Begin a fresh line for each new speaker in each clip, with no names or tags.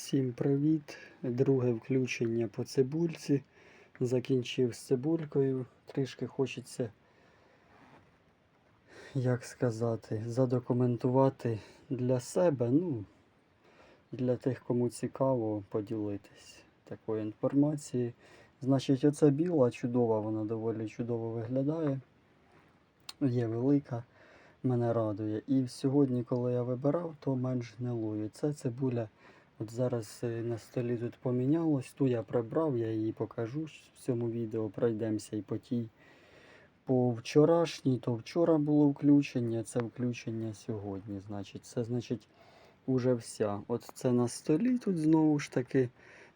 Всім привіт! Друге включення по цибульці. Закінчив з цибулькою. Трішки хочеться, як сказати, задокументувати для себе, ну, для тих, кому цікаво, поділитись такою інформацією. Значить, оця біла чудова, вона доволі чудово виглядає. Є велика, мене радує. І сьогодні, коли я вибирав, то менш гнилую. Це цибуля. От зараз е, на столі тут помінялось, ту я прибрав, я її покажу в цьому відео, пройдемося і по тій. По вчорашній, то вчора було включення, це включення сьогодні. Значить, це значить уже вся. От це на столі тут знову ж таки,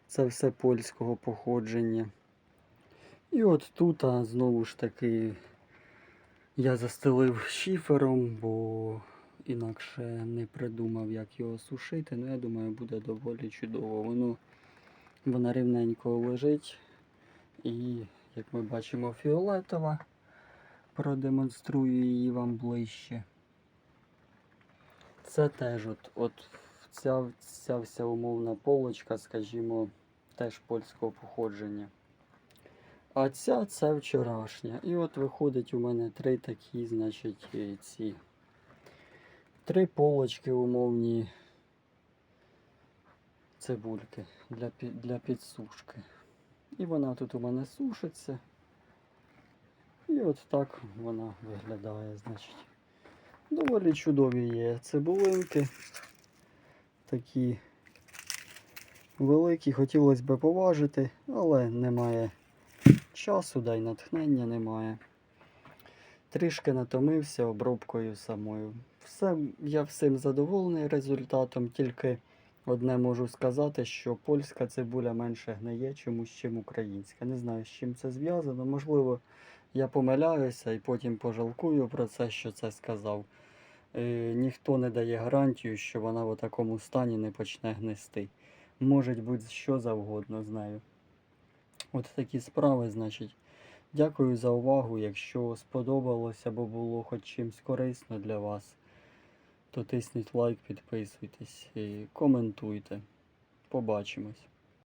це все польського походження. І от тут а, знову ж таки я застелив шифером, бо інакше не придумав, як його сушити. Ну, я думаю, буде доволі чудово. Воно вона рівненько лежить. І, як ми бачимо, фіолетова. Продемонструю її вам ближче. Це теж от, от ця, ця вся умовна полочка, скажімо, теж польського походження. А ця це вчорашня. І от виходить у мене три такі, значить, е, ці три полочки умовні цибульки для, для підсушки. І вона тут у мене сушиться. І от так вона виглядає, значить. Доволі чудові є цибулинки. Такі великі, хотілося б поважити, але немає часу, да й натхнення немає. Трішки натомився обробкою самою. Все, я всім задоволений результатом, тільки одне можу сказати, що польська цибуля менше гниє чомусь, чим українська. Не знаю, з чим це зв'язано. Можливо, я помиляюся і потім пожалкую про це, що це сказав. Е, ніхто не дає гарантію, що вона в такому стані не почне гнисти. Може бути що завгодно з нею. От такі справи, значить. Дякую за увагу. Якщо сподобалося або було хоч чимось корисно для вас, то тисніть лайк, підписуйтесь і коментуйте. Побачимось.